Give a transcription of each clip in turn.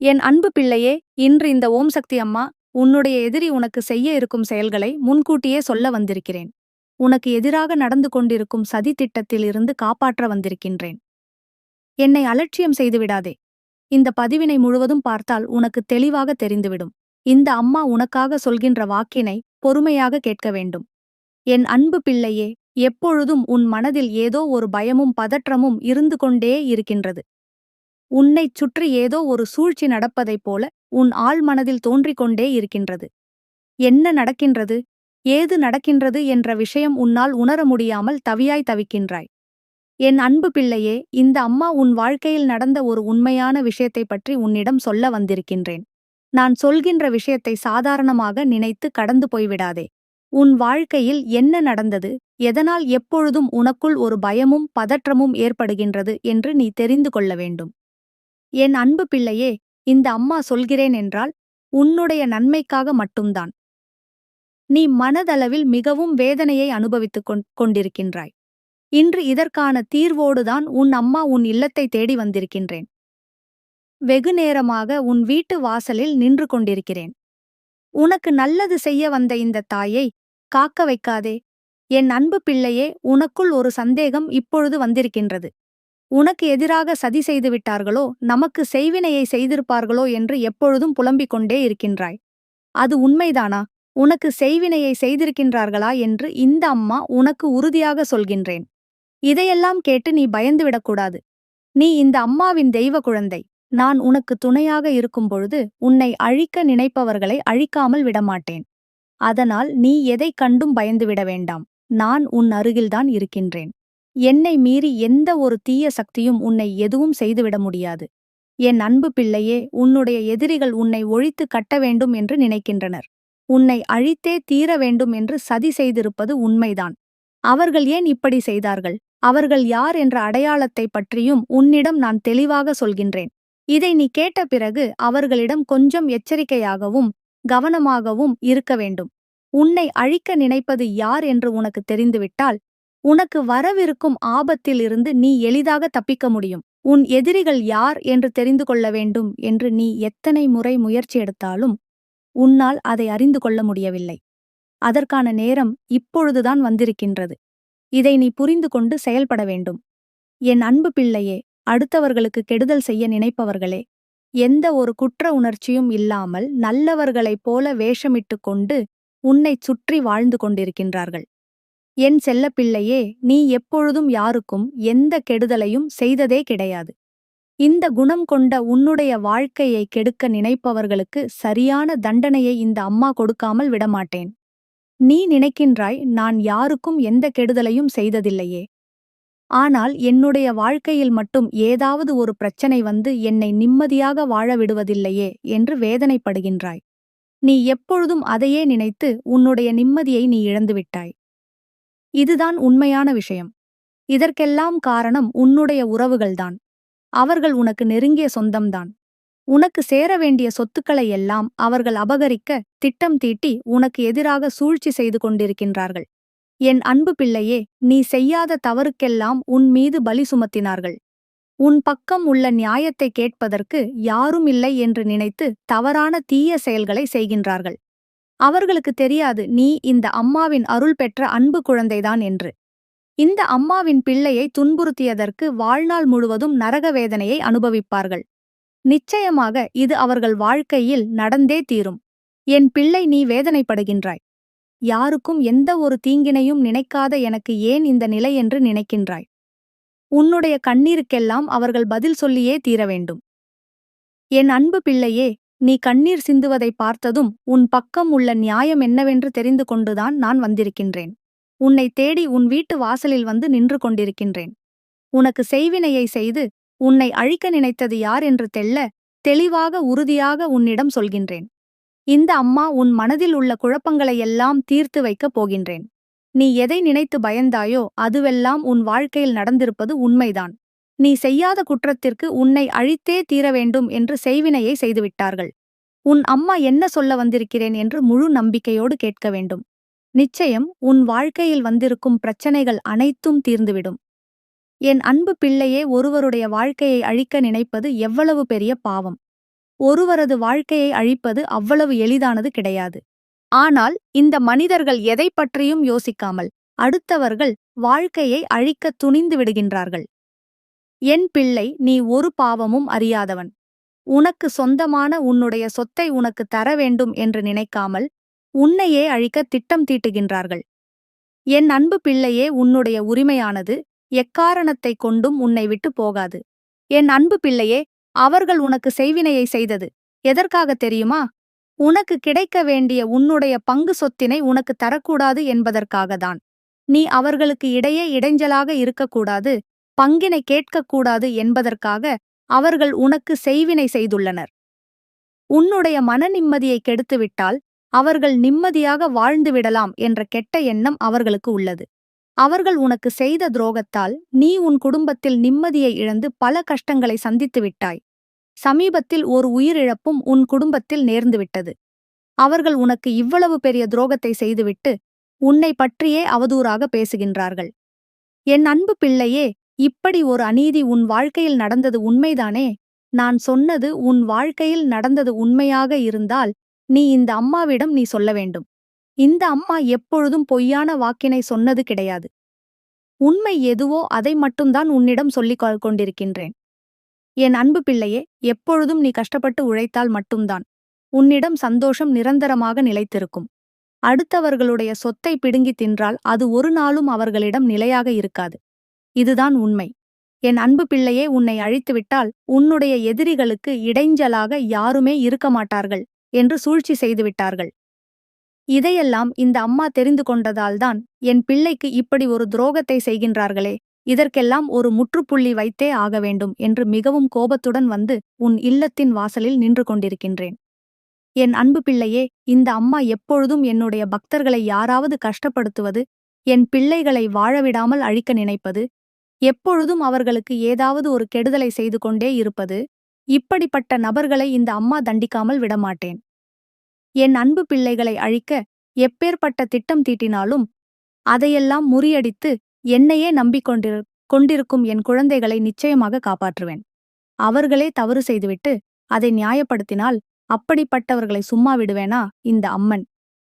என் அன்பு பிள்ளையே இன்று இந்த ஓம் சக்தி அம்மா உன்னுடைய எதிரி உனக்கு செய்ய இருக்கும் செயல்களை முன்கூட்டியே சொல்ல வந்திருக்கிறேன். உனக்கு எதிராக நடந்து கொண்டிருக்கும் சதி திட்டத்தில் இருந்து காப்பாற்ற வந்திருக்கின்றேன். என்னை அலட்சியம் செய்துவிடாதே இந்த பதிவினை முழுவதும் பார்த்தால் உனக்கு தெளிவாக தெரிந்துவிடும். இந்த அம்மா உனக்காக சொல்கின்ற வாக்கினை பொறுமையாக கேட்க வேண்டும். என் அன்பு பிள்ளையே எப்பொழுதும் உன் மனதில் ஏதோ ஒரு பயமும் பதற்றமும் இருந்து கொண்டே இருக்கின்றது. உன்னைச் சுற்றி ஏதோ ஒரு சூழ்ச்சி நடப்பதைப் போல உன் ஆள் மனதில் தோன்றிக் கொண்டே இருக்கின்றது. என்ன நடக்கின்றது? ஏது நடக்கின்றது என்ற விஷயம் உன்னால் உணர முடியாமல் தவியாய் தவிக்கின்றாய். என் அன்பு பிள்ளையே இந்த அம்மா உன் வாழ்க்கையில் நடந்த ஒரு உண்மையான விஷயத்தைப் பற்றி உன்னிடம் சொல்ல வந்திருக்கின்றேன். நான் சொல்கின்ற விஷயத்தை சாதாரணமாக நினைத்து கடந்து போய்விடாதே. உன் வாழ்க்கையில் என்ன நடந்தது? எதனால் எப்பொழுதும் உனக்குள் ஒரு பயமும் பதற்றமும் ஏற்படுகின்றது என்று நீ தெரிந்து கொள்ள வேண்டும். என் அன்பு பிள்ளையே இந்த அம்மா சொல்கிறேன் என்றால் உன்னுடைய நன்மைக்காக மட்டும்தான். நீ மனதளவில் மிகவும் வேதனையை அனுபவித்துக் கொண்- கொண்டிருக்கின்றாய். இன்று இதற்கான தீர்வோடுதான் உன் அம்மா உன் இல்லத்தை தேடி வந்திருக்கின்றேன். வெகு நேரமாக உன் வீட்டு வாசலில் நின்று கொண்டிருக்கிறேன். உனக்கு நல்லது செய்ய வந்த இந்த தாயை காக்க வைக்காதே. என் அன்பு பிள்ளையே உனக்குள் ஒரு சந்தேகம் இப்பொழுது வந்திருக்கின்றது. உனக்கு எதிராக சதி செய்து விட்டார்களோ நமக்கு செய்வினையை செய்திருப்பார்களோ என்று எப்பொழுதும் புலம்பிக் கொண்டே இருக்கின்றாய். அது உண்மைதானா? உனக்கு செய்வினையை செய்திருக்கின்றார்களா என்று இந்த அம்மா உனக்கு உறுதியாக சொல்கின்றேன். இதையெல்லாம் கேட்டு நீ பயந்துவிடக்கூடாது நீ இந்த அம்மாவின் தெய்வ குழந்தை. நான் உனக்கு துணையாக இருக்கும் பொழுது உன்னை அழிக்க நினைப்பவர்களை அழிக்காமல் விடமாட்டேன். அதனால் நீ எதைக் கண்டும் பயந்துவிட வேண்டாம். நான் உன் அருகில்தான் இருக்கின்றேன். என்னை மீறி எந்த ஒரு தீய சக்தியும் உன்னை எதுவும் செய்துவிட முடியாது. என் அன்பு பிள்ளையே உன்னுடைய எதிரிகள் உன்னை ஒழித்து கட்ட வேண்டும் என்று நினைக்கின்றனர். உன்னை அழித்தே தீர வேண்டும் என்று சதி செய்திருப்பது உண்மைதான். அவர்கள் ஏன் இப்படி செய்தார்கள்? அவர்கள் யார் என்ற அடையாளத்தை பற்றியும் உன்னிடம் நான் தெளிவாக சொல்கின்றேன். இதை நீ கேட்ட பிறகு அவர்களிடம் கொஞ்சம் எச்சரிக்கையாகவும் கவனமாகவும் இருக்க வேண்டும். உன்னை அழிக்க நினைப்பது யார் என்று உனக்கு தெரிந்துவிட்டால் உனக்கு வரவிருக்கும் ஆபத்தில் இருந்து நீ எளிதாக தப்பிக்க முடியும். உன் எதிரிகள் யார் என்று தெரிந்து கொள்ள வேண்டும் என்று நீ எத்தனை முறை முயற்சி எடுத்தாலும் உன்னால் அதை அறிந்து கொள்ள முடியவில்லை. அதற்கான நேரம் இப்பொழுதுதான் வந்திருக்கின்றது. இதை நீ புரிந்து கொண்டு செயல்பட வேண்டும். என் அன்பு பிள்ளையே அடுத்தவர்களுக்கு கெடுதல் செய்ய நினைப்பவர்களே எந்த ஒரு குற்ற உணர்ச்சியும் இல்லாமல் நல்லவர்களைப் போல வேஷமிட்டுக் கொண்டு உன்னைச் சுற்றி வாழ்ந்து கொண்டிருக்கின்றார்கள். என் செல்லப்பிள்ளையே நீ எப்பொழுதும் யாருக்கும் எந்த கெடுதலையும் செய்ததே கிடையாது. இந்த குணம் கொண்ட உன்னுடைய வாழ்க்கையை கெடுக்க நினைப்பவர்களுக்கு சரியான தண்டனையை இந்த அம்மா கொடுக்காமல் விடமாட்டேன். நீ நினைக்கின்றாய் நான் யாருக்கும் எந்த கெடுதலையும் செய்ததில்லையே. ஆனால் என்னுடைய வாழ்க்கையில் மட்டும் ஏதாவது ஒரு பிரச்சனை வந்து என்னை நிம்மதியாக வாழ விடுவதில்லையே என்று வேதனைப்படுகின்றாய். நீ எப்பொழுதும் அதையே நினைத்து உன்னுடைய நிம்மதியை நீ இழந்துவிட்டாய். இதுதான் உண்மையான விஷயம். இதற்கெல்லாம் காரணம் உன்னுடைய உறவுகள்தான். அவர்கள் உனக்கு நெருங்கிய சொந்தம்தான். உனக்கு சேர வேண்டிய சொத்துக்களை எல்லாம் அவர்கள் அபகரிக்க திட்டம் தீட்டி உனக்கு எதிராக சூழ்ச்சி செய்து கொண்டிருக்கின்றார்கள். என் அன்பு பிள்ளையே நீ செய்யாத தவறுக்கெல்லாம் உன் மீது பலி சுமத்தினார்கள். உன் பக்கம் உள்ள நியாயத்தை கேட்பதற்கு யாரும் இல்லை என்று நினைத்து தவறான தீய செயல்களை செய்கின்றார்கள். அவர்களுக்கு தெரியாது நீ இந்த அம்மாவின் அருள் பெற்ற அன்பு குழந்தைதான் என்று. இந்த அம்மாவின் பிள்ளையை துன்புறுத்தியதற்கு வாழ்நாள் முழுவதும் நரக வேதனையை அனுபவிப்பார்கள். நிச்சயமாக இது அவர்கள் வாழ்க்கையில் நடந்தே தீரும். என் பிள்ளை நீ வேதனைப்படுகின்றாய். யாருக்கும் எந்த ஒரு தீங்கினையும் நினைக்காத எனக்கு ஏன் இந்த நிலை என்று நினைக்கின்றாய். உன்னுடைய கண்ணீருக்கெல்லாம் அவர்கள் பதில் சொல்லியே தீர வேண்டும் என் அன்பு பிள்ளையே நீ கண்ணீர் சிந்துவதை பார்த்ததும் உன் பக்கம் உள்ள நியாயம் என்னவென்று தெரிந்து கொண்டுதான் நான் வந்திருக்கின்றேன். உன்னை தேடி உன் வீட்டு வாசலில் வந்து நின்று கொண்டிருக்கின்றேன். உனக்கு செய்வினையை செய்து உன்னை அழிக்க நினைத்தது யார் என்று தெள்ள தெளிவாக உறுதியாக உன்னிடம் சொல்கின்றேன். இந்த அம்மா உன் மனதில் உள்ள குழப்பங்களையெல்லாம் தீர்த்து வைக்கப் போகின்றேன். நீ எதை நினைத்து பயந்தாயோ அதுவெல்லாம் உன் வாழ்க்கையில் நடந்திருப்பது உண்மைதான். நீ செய்யாத குற்றத்திற்கு உன்னை அழித்தே தீர வேண்டும் என்று செய்வினையை செய்துவிட்டார்கள். உன் அம்மா என்ன சொல்ல வந்திருக்கிறேன் என்று முழு நம்பிக்கையோடு கேட்க வேண்டும். நிச்சயம் உன் வாழ்க்கையில் வந்திருக்கும் பிரச்சனைகள் அனைத்தும் தீர்ந்துவிடும். என் அன்பு பிள்ளையே ஒருவருடைய வாழ்க்கையை அழிக்க நினைப்பது எவ்வளவு பெரிய பாவம். ஒருவரது வாழ்க்கையை அழிப்பது அவ்வளவு எளிதானது கிடையாது. ஆனால் இந்த மனிதர்கள் எதைப் பற்றியும் யோசிக்காமல் அடுத்தவர்கள் வாழ்க்கையை அழிக்கத் துணிந்து விடுகின்றார்கள். என் பிள்ளை நீ ஒரு பாவமும் அறியாதவன். உனக்கு சொந்தமான உன்னுடைய சொத்தை உனக்கு தர வேண்டும் என்று நினைக்காமல் உன்னையே அழிக்க திட்டம் தீட்டுகின்றார்கள். என் அன்பு பிள்ளையே உன்னுடைய உரிமையானது எக்காரணத்தை கொண்டும் உன்னை விட்டு போகாது. என் அன்பு பிள்ளையே அவர்கள் உனக்கு செய்வினையை செய்தது. எதற்காக தெரியுமா? உனக்கு கிடைக்க வேண்டிய உன்னுடைய பங்கு சொத்தினை உனக்கு தரக்கூடாது என்பதற்காகத்தான். நீ அவர்களுக்கு இடையே இடைஞ்சலாக இருக்கக்கூடாது. பங்கினை கேட்கக்கூடாது என்பதற்காக அவர்கள் உனக்கு செய்வினை செய்துள்ளனர். உன்னுடைய மன நிம்மதியை கெடுத்துவிட்டால் அவர்கள் நிம்மதியாக வாழ்ந்துவிடலாம் என்ற கெட்ட எண்ணம் அவர்களுக்கு உள்ளது. அவர்கள் உனக்கு செய்த துரோகத்தால் நீ உன் குடும்பத்தில் நிம்மதியை இழந்து பல கஷ்டங்களை சந்தித்து விட்டாய். சமீபத்தில் ஒரு உயிரிழப்பும் உன் குடும்பத்தில் நேர்ந்துவிட்டது அவர்கள் உனக்கு இவ்வளவு பெரிய துரோகத்தை செய்துவிட்டு உன்னை பற்றியே அவதூறாக பேசுகின்றார்கள். என் அன்பு பிள்ளையே இப்படி ஒரு அநீதி உன் வாழ்க்கையில் நடந்தது உண்மைதானே? நான் சொன்னது உன் வாழ்க்கையில் நடந்தது உண்மையாக இருந்தால் நீ இந்த அம்மாவிடம் நீ சொல்ல வேண்டும். இந்த அம்மா எப்பொழுதும் பொய்யான வாக்கினை சொன்னது கிடையாது. உண்மை எதுவோ அதை மட்டும்தான் உன்னிடம் சொல்லிக் கொண்டிருக்கின்றேன். என் அன்பு பிள்ளையே எப்பொழுதும் நீ கஷ்டப்பட்டு உழைத்தால் மட்டும்தான் உன்னிடம் சந்தோஷம் நிரந்தரமாக நிலைத்திருக்கும். அடுத்தவர்களுடைய சொத்தை பிடுங்கித் தின்றால் அது ஒரு நாளும் அவர்களிடம் நிலையாக இருக்காது. இதுதான் உண்மை. என் அன்பு பிள்ளையே உன்னை அழித்துவிட்டால் உன்னுடைய எதிரிகளுக்கு இடைஞ்சலாக யாருமே இருக்க மாட்டார்கள் என்று சூழ்ச்சி செய்துவிட்டார்கள் இதையெல்லாம் இந்த அம்மா தெரிந்து கொண்டதால்தான் என் பிள்ளைக்கு இப்படி ஒரு துரோகத்தை செய்கின்றார்களே இதற்கெல்லாம் ஒரு முற்றுப்புள்ளி வைத்தே ஆக வேண்டும் என்று மிகவும் கோபத்துடன் வந்து உன் இல்லத்தின் வாசலில் நின்று கொண்டிருக்கின்றேன். என் அன்பு பிள்ளையே இந்த அம்மா எப்பொழுதும் என்னுடைய பக்தர்களை யாராவது கஷ்டப்படுத்துவது என் பிள்ளைகளை வாழவிடாமல் அழிக்க நினைப்பது எப்பொழுதும் அவர்களுக்கு ஏதாவது ஒரு கெடுதலை செய்து கொண்டே இருப்பது இப்படிப்பட்ட நபர்களை இந்த அம்மா தண்டிக்காமல் விடமாட்டேன். என் அன்பு பிள்ளைகளை அழிக்க எப்பேற்பட்ட திட்டம் தீட்டினாலும் அதையெல்லாம் முறியடித்து என்னையே நம்பிக்கொண்டிரு கொண்டிருக்கும் என் குழந்தைகளை நிச்சயமாக காப்பாற்றுவேன். அவர்களே தவறு செய்துவிட்டு அதை நியாயப்படுத்தினால் அப்படிப்பட்டவர்களை சும்மா விடுவேனா இந்த அம்மன்?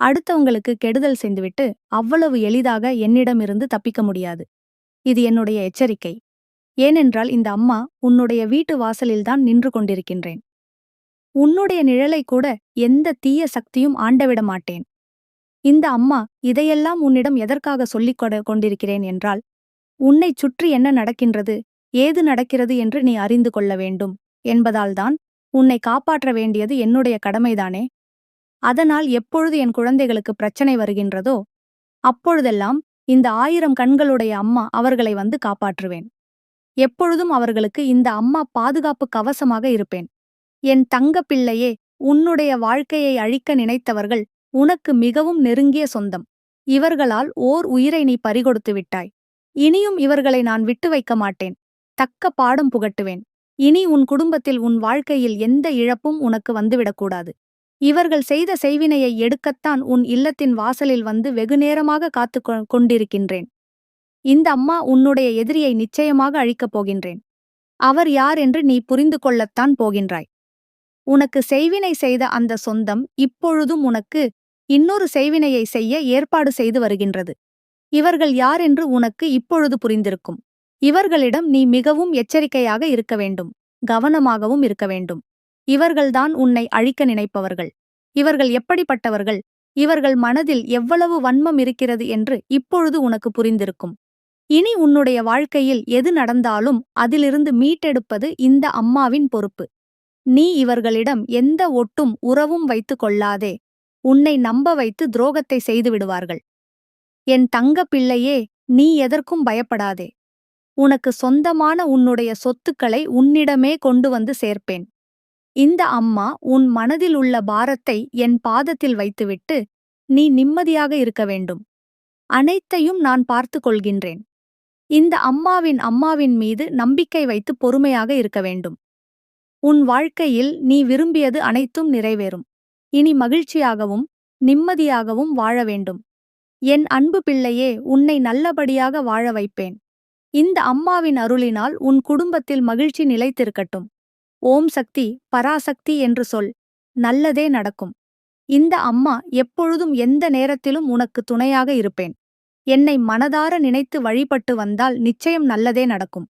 அடுத்தவங்களுக்கு கெடுதல் செய்துவிட்டு அவ்வளவு எளிதாக என்னிடமிருந்து தப்பிக்க முடியாது. இது என்னுடைய எச்சரிக்கை. ஏனென்றால் இந்த அம்மா உன்னுடைய வீட்டு வாசலில்தான் நின்று கொண்டிருக்கின்றேன். உன்னுடைய நிழலை கூட எந்த தீய சக்தியும் ஆண்டவிட மாட்டேன். இந்த அம்மா இதையெல்லாம் உன்னிடம் எதற்காக சொல்லிக் கொண்டிருக்கிறேன் என்றால் உன்னைச் சுற்றி என்ன நடக்கின்றது ஏது நடக்கிறது என்று நீ அறிந்து கொள்ள வேண்டும் என்பதால்தான் உன்னை காப்பாற்ற வேண்டியது என்னுடைய கடமைதானே. அதனால் எப்பொழுது என் குழந்தைகளுக்கு பிரச்சனை வருகின்றதோ அப்பொழுதெல்லாம் இந்த ஆயிரம் கண்களுடைய அம்மா அவர்களை வந்து காப்பாற்றுவேன். எப்பொழுதும் அவர்களுக்கு இந்த அம்மா பாதுகாப்பு கவசமாக இருப்பேன். என் தங்க பிள்ளையே உன்னுடைய வாழ்க்கையை அழிக்க நினைத்தவர்கள் உனக்கு மிகவும் நெருங்கிய சொந்தம். இவர்களால் ஓர் உயிரை நீ பறிகொடுத்து விட்டாய். இனியும் இவர்களை நான் விட்டு வைக்க மாட்டேன். தக்க பாடம் புகட்டுவேன். இனி உன் குடும்பத்தில் உன் வாழ்க்கையில் எந்த இழப்பும் உனக்கு வந்துவிடக்கூடாது. இவர்கள் செய்த செய்வினையை எடுக்கத்தான் உன் இல்லத்தின் வாசலில் வந்து வெகுநேரமாக காத்து கொண்டிருக்கின்றேன். இந்த அம்மா உன்னுடைய எதிரியை நிச்சயமாக அழிக்கப் போகின்றேன். அவர் யார் என்று நீ புரிந்து கொள்ளத்தான் போகின்றாய். உனக்கு செய்வினை செய்த அந்த சொந்தம் இப்பொழுதும் உனக்கு இன்னொரு செய்வினையை செய்ய ஏற்பாடு செய்து வருகின்றது. இவர்கள் யார் என்று உனக்கு இப்பொழுது புரிந்திருக்கும். இவர்களிடம் நீ மிகவும் எச்சரிக்கையாக இருக்க வேண்டும். கவனமாகவும் இருக்க வேண்டும். இவர்கள்தான் உன்னை அழிக்க நினைப்பவர்கள். இவர்கள் எப்படிப்பட்டவர்கள்? இவர்கள் மனதில் எவ்வளவு வன்மம் இருக்கிறது என்று இப்பொழுது உனக்கு புரிந்திருக்கும். இனி உன்னுடைய வாழ்க்கையில் எது நடந்தாலும் அதிலிருந்து மீட்டெடுப்பது இந்த அம்மாவின் பொறுப்பு. நீ இவர்களிடம் எந்த ஒட்டும் உறவும் வைத்துக் கொள்ளாதே. உன்னை நம்ப வைத்து துரோகத்தை செய்து விடுவார்கள். என் தங்க பிள்ளையே நீ எதற்கும் பயப்படாதே. உனக்கு சொந்தமான உன்னுடைய சொத்துக்களை உன்னிடமே கொண்டு வந்து சேர்ப்பேன். இந்த அம்மா உன் மனதில் உள்ள பாரத்தை என் பாதத்தில் வைத்துவிட்டு நீ நிம்மதியாக இருக்க வேண்டும். அனைத்தையும் நான் பார்த்து கொள்கின்றேன். இந்த அம்மாவின் அம்மாவின் மீது நம்பிக்கை வைத்து பொறுமையாக இருக்க வேண்டும். உன் வாழ்க்கையில் நீ விரும்பியது அனைத்தும் நிறைவேறும். இனி மகிழ்ச்சியாகவும் நிம்மதியாகவும் வாழ வேண்டும். என் அன்பு பிள்ளையே உன்னை நல்லபடியாக வாழ வைப்பேன். இந்த அம்மாவின் அருளினால் உன் குடும்பத்தில் மகிழ்ச்சி நிலைத்திருக்கட்டும். ஓம் சக்தி பராசக்தி என்று சொல். நல்லதே நடக்கும். இந்த அம்மா எப்பொழுதும் எந்த நேரத்திலும் உனக்கு துணையாக இருப்பேன். என்னை மனதார நினைத்து வழிபட்டு வந்தால் நிச்சயம் நல்லதே நடக்கும்.